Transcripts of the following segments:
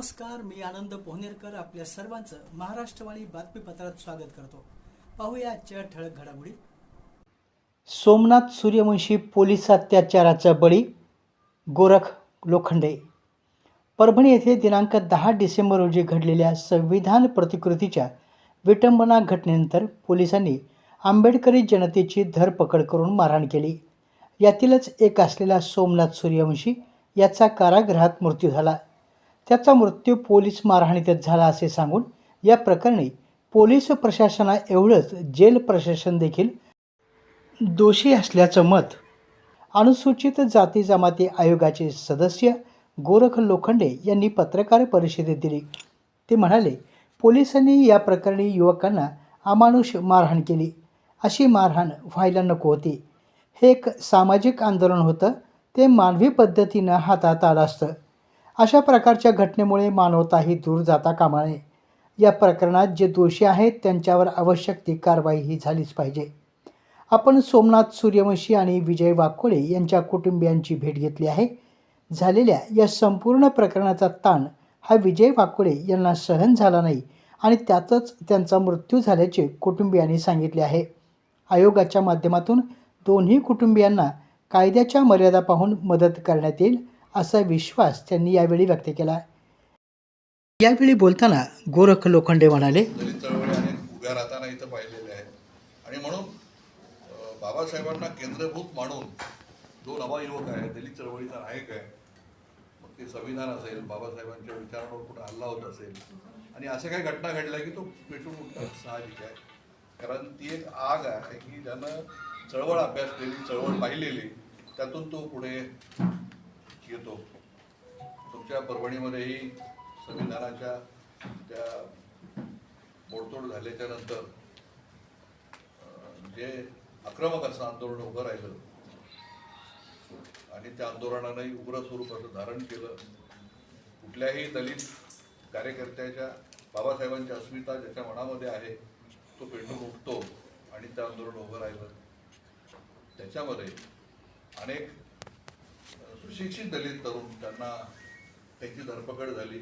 नमस्कार मी आनंद पोहनेरकर आपल्या सर्वांचं महाराष्ट्रवाणी बातमीपत्रात स्वागत करतो. पाहूया आजच्या ठळक घडामोडी. सोमनाथ सूर्यवंशी पोलीस अत्याचाराचा बळी गोरख लोखंडे. परभणी येथे दिनांक दहा डिसेंबर रोजी घडलेल्या संविधान प्रतिकृतीच्या विटंबना घटनेनंतर पोलिसांनी आंबेडकरी जनतेची धरपकड करून मारहाण केली. यातीलच एक असलेला सोमनाथ सूर्यवंशी याचा कारागृहात मृत्यू झाला. त्याचा मृत्यू पोलीस मारहाणीतच झाला असे सांगून या प्रकरणी पोलीस प्रशासना एवढंच जेल प्रशासन देखील दोषी असल्याचं मत. अनुसूचित जाती जमाती आयोगाचे सदस्य गोरख लोखंडे यांनी पत्रकार परिषदेत दिली. ते म्हणाले पोलिसांनी या प्रकरणी युवकांना अमानुष मारहाण केली. अशी मारहाण व्हायला नको होती. हे एक सामाजिक आंदोलन होतं. ते मानवी पद्धतीनं हातात आलं असतं. अशा प्रकारच्या घटनेमुळे मानवताही दूर जाता कामा नये. या प्रकरणात जे दोषी आहेत त्यांच्यावर आवश्यक ती कारवाई ही झालीच पाहिजे. आपण सोमनाथ सूर्यवंशी आणि विजय वाकोळे यांच्या कुटुंबियांची भेट घेतली आहे. झालेल्या या संपूर्ण प्रकरणाचा ताण हा विजय वाकोळे यांना सहन झाला नाही आणि त्यातच त्यांचा मृत्यू झाल्याचे कुटुंबियांनी सांगितले आहे. आयोगाच्या माध्यमातून दोन्ही कुटुंबियांना कायद्याच्या मर्यादा पाहून मदत करण्यात येईल. असा विश्वास त्यांनी यावेळी व्यक्त केला. यावेळी बोलताना गोरख लोखंडे म्हणाले दलित उभ्या राहताना इथं पाहिलेले आहेत. आणि म्हणून बाबासाहेबांना केंद्रभूत मानून दोन युवक आहे दलित चळवळीचा नायक आहे. मग ते संविधान असेल बाबासाहेबांच्या विचारांवर कुठं हल्ला होत असेल. आणि अशा काही घटना घडल्या की तो पेटून उठणं साहजिक आहे. कारण ती एक आग आहे की ज्यानं चळवळ अभ्यासलेली चळवळ पाहिलेली त्यातून तो पुढे मागच्या परभणीमध्येही संविधानाच्या त्या मोडतोड झाल्याच्यानंतर जे आक्रमक असं आंदोलन उभं राहिलं आणि त्या आंदोलनानंही उग्र स्वरूपाचं धारण केलं कुठल्याही दलित कार्यकर्त्याच्या बाबासाहेबांची अस्मिता ज्याच्या मनामध्ये आहे तो पेंडून उठतो आणि त्या आंदोलन उभं राहिलं. त्याच्यामध्ये अनेक सुशिक्षित दलित तरुण त्यांना त्यांची धरपकड झाली.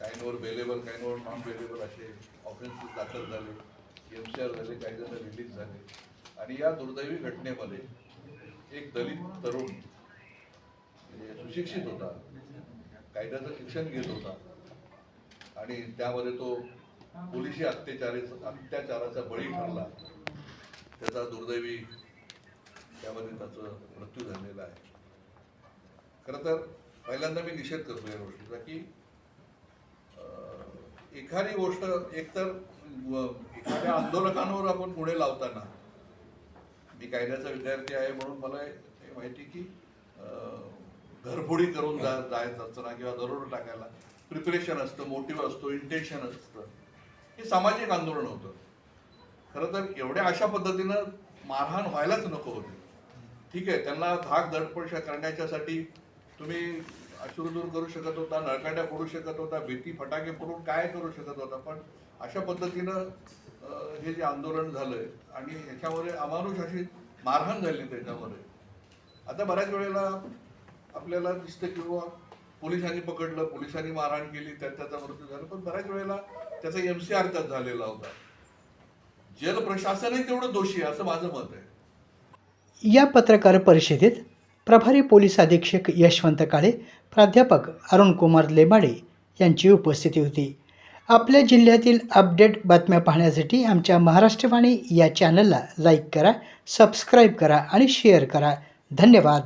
काहींवर बेलेबल काहींवर नॉन बेलेबल असे ऑफेन्सेस दाखल झाले. एम सी आर झाले काही जण रिलीज झाले. आणि या दुर्दैवी घटनेमध्ये एक दलित तरुण म्हणजे सुशिक्षित होता. कायद्याचं शिक्षण घेत होता. आणि त्यामध्ये तो पोलिसी अत्याचारी अत्याचाराचा बळी ठरला. त्याचा दुर्दैवी त्यामध्ये त्याचं मृत्यू झालेला आहे. खरं तर पहिल्यांदा मी निषेध करतो या गोष्टीचा की एखादी गोष्ट एकतर एखाद्या आंदोलकांवर आपण पुढे लावताना मी कायद्याचा विद्यार्थी आहे म्हणून मला हे माहिती की घरफोडी करून जा जायचं असतं ना किंवा दरोड टाकायला प्रिपरेशन असतं मोटिव्ह असतो इंटेन्शन असतं. हे सामाजिक आंदोलन होतं. खरं तर एवढ्या अशा पद्धतीनं मारहाण व्हायलाच नको होती. ठीक आहे त्यांना धाक धडपड करण्याच्यासाठी तुम्ही अश्रुदूर करू शकत होता नळकांड्या फोडू शकत होता भीती फटाके फोडून काय करू शकत होता? पण अशा पद्धतीनं हे जे आंदोलन झालंय आणि ह्याच्यामध्ये अमानुष अशी मारहाण झाली त्याच्यामध्ये. आता बऱ्याच वेळेला आपल्याला दिसतं की बाबा पोलिसांनी पकडलं पोलिसांनी मारहाण केली त्यात त्याचा मृत्यू झाला पण बऱ्याच वेळेला त्याचा एम सी आर त्यात झालेला होता. जल प्रशासनही तेवढं दोषी आहे असं माझं मत आहे. या पत्रकार परिषदेत प्रभारी पोलीस अधीक्षक यशवंत काळे प्राध्यापक अरुण कुमार लेमाडे यांची उपस्थिती होती. आपल्या जिल्ह्यातील अपडेट बातम्या पाहण्यासाठी आमच्या महाराष्ट्रवाणी या चॅनलला लाईक करा सबस्क्राईब करा आणि शेअर करा. धन्यवाद.